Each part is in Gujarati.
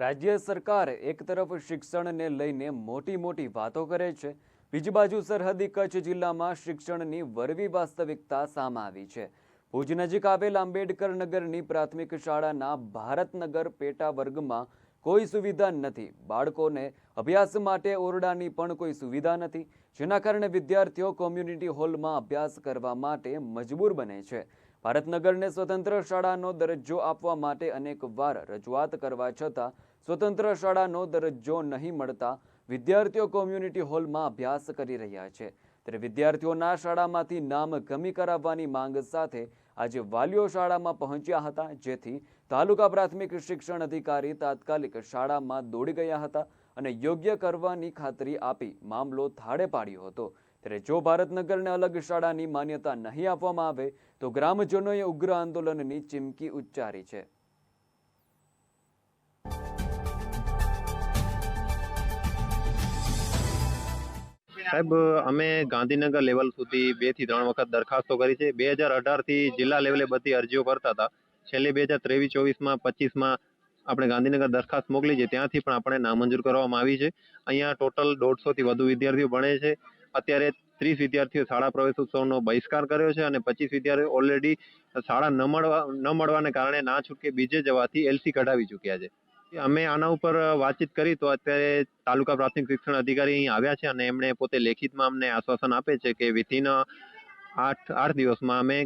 રાજ્ય સરકાર એક તરફ શિક્ષણને લઈને મોટી મોટી વાતો કરે છે, બીજી બાજુ સરહદી કચ્છ જિલ્લામાં શિક્ષણની વરવી વાસ્તવિકતા સામે આવી છે. ભુજ નજીક આવેલ આંબેડકર નગરની પ્રાથમિક શાળાના ભારતનગર પેટા વર્ગમાં કોઈ સુવિધા નથી. બાળકોને અભ્યાસ માટે ઓરડાની પણ કોઈ સુવિધા નથી, જેના કારણે વિદ્યાર્થીઓ કોમ્યુનિટી હોલમાં અભ્યાસ કરવા માટે મજબૂર બને છે. ભારતનગરને સ્વતંત્ર શાળાનો દરજ્જો આપવા માટે અનેકવાર રજૂઆત કરવા છતાં સ્વતંત્ર શાળાનો દરજ્જો નહીં મળતા વિદ્યાર્થીઓ કોમ્યુનિટી હોલમાં અભ્યાસ કરી રહ્યા છે. ત્યારે વિદ્યાર્થીઓના શાળામાંથી નામ કમી કરાવવાની માંગ સાથે આજે વાલીઓ શાળામાં પહોંચ્યા હતા, જેથી તાલુકા પ્રાથમિક શિક્ષણ અધિકારી તાત્કાલિક શાળામાં દોડી ગયા હતા અને યોગ્ય કરવાની ખાતરી આપી મામલો થાળે પાડ્યો હતો. ત્યારે જો ભારતનગરને અલગ શાળાની માન્યતા નહીં આપવામાં આવે, તો ગ્રામજનોએ ઉગ્ર આંદોલનની ચીમકી ઉચ્ચારી છે. સાહેબ, અમે ગાંધીનગર લેવલ સુધી બેથી ત્રણ વખત દરખાસ્તો કરી છે. બે હજાર અઢારથી જિલ્લા લેવલે બધી અરજીઓ કરતા હતા. છેલ્લે બે હજાર ત્રેવીસ ચોવીસમાં પચીસમાં આપણે ગાંધીનગર દરખાસ્ત મોકલી છે. ત્યાંથી પણ આપણે નામંજૂર કરવામાં આવી છે. અહીંયા ટોટલ દોઢસો થી વધુ વિદ્યાર્થીઓ ભણે છે. અત્યારે ત્રીસ વિદ્યાર્થીઓ શાળા પ્રવેશ ઉત્સવનો બહિષ્કાર કર્યો છે અને પચીસ વિદ્યાર્થીઓ ઓલરેડી શાળા ન મળવા, ન મળવાને કારણે ના છૂટકે બીજે જવાથી એલસી કઢાવી ચૂક્યા છે. અમે આના ઉપર વાતચીત કરી તો અત્યારે તાલુકા પ્રાથમિક શિક્ષણ અધિકારી અહીં આવ્યા છે અને એમણે પોતે લેખિતમાં અમને આશ્વાસન આપે છે કે વિથિન આઠ આઠ દિવસમાં અમે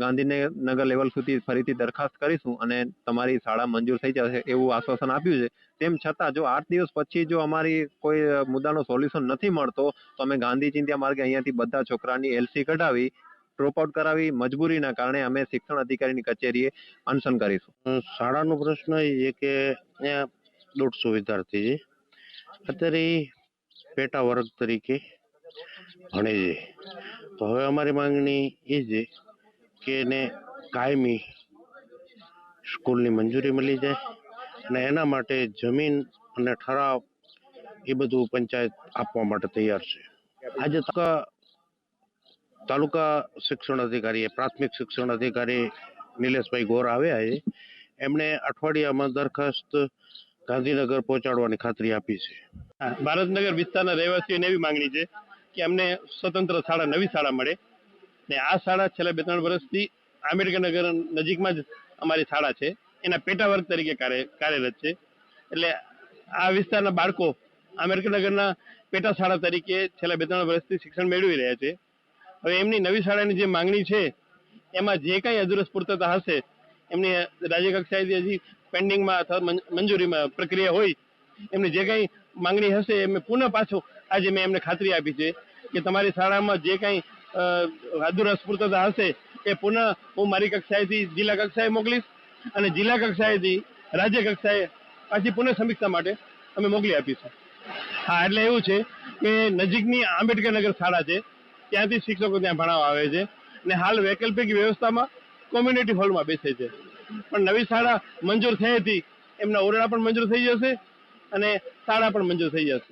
ગાંધીનગર લેવલ સુધી ફરીથી દરખાસ્ત કરીશું અને તમારી શાળા મંજૂર થઈ જશે એવું આશ્વાસન આપ્યું છે. તેમ છતાં જો આઠ દિવસ પછી જો અમારી કોઈ મુદ્દાનો સોલ્યુશન નથી મળતો, તો અમે ગાંધી ચિંત્યા માર્ગે અહીંયાથી બધા છોકરાની એલસી કઢાવી ડ્રોપ આઉટ કરાવી, મજબૂરીના કારણે અમે શિક્ષણ અધિકારીની કચેરીએ અનશન કરીશું. શાળાનો પ્રશ્ન એ છે કે દોઢસો વિદ્યાર્થી છે. અત્યારે પેટા વર્ગ તરીકે ભણે છે. તો હવે અમારી માંગણી એ છે કે એને કાયમી સ્કૂલની મંજૂરી મળી જાય અને એના માટે જમીન અને ઠરાવ એ બધું પંચાયત આપવા માટે તૈયાર છે. આજે તાલુકા શિક્ષણ અધિકારી પ્રાથમિક શિક્ષણ અધિકારી નિલેશભાઈ ગોર આવ્યા છે. એમણે અઠવાડિયામાં દરખાસ્ત ગાંધીનગર પહોંચાડવાની ખાતરી આપી છે. ભારતનગર વિસ્તારના રહેવાસીઓને એવી માંગણી છે કે અમને સ્વતંત્ર શાળા, નવી શાળા મળે. ને આ શાળા છેલ્લા બે ત્રણ વર્ષથી આંબેડકર નગર નજીકમાં જ અમારી શાળા છે. એના પેટા વર્ગ તરીકે કાર્ય કાર્યરત છે. એટલે આ વિસ્તારના બાળકો આંબેડકર નગરના પેટા શાળા તરીકે છેલ્લા બે ત્રણ વર્ષથી શિક્ષણ મેળવી રહ્યા છે. હવે એમની નવી શાળાની જે માંગણી છે, એમાં જે કાંઈ અધુરસ પૂર્તતા હશે, એમની રાજ્ય કક્ષાએથી હજી પેન્ડિંગમાં અથવા મંજૂરીમાં પ્રક્રિયા હોય, એમની જે કાંઈ માંગણી હશે, એમને પુનઃ પાછું આજે મેં એમને ખાતરી આપી છે કે તમારી શાળામાં જે કાંઈ અ, અધુરસ પૂર્તતા હશે. એ પુનઃ હું મારી કક્ષાએથી જિલ્લા કક્ષાએ મોકલીશ અને જિલ્લા કક્ષાએથી રાજ્ય કક્ષાએ પાછી પુનઃ સમીક્ષા માટે અમે મોકલી આપીશું. હા એટલે એવું છે કે નજીકની આંબેડકર નગર શાળા છે. ત્યાંથી શિક્ષકો ત્યાં ભણાવવા આવે છે અને હાલ વૈકલ્પિક વ્યવસ્થામાં કોમ્યુનિટી હોલમાં બેસે છે. પણ નવી શાળા મંજૂર થઈ હતી. એમના ઓરડા પણ મંજૂર થઈ જશે અને શાળા પણ મંજૂર થઈ જશે.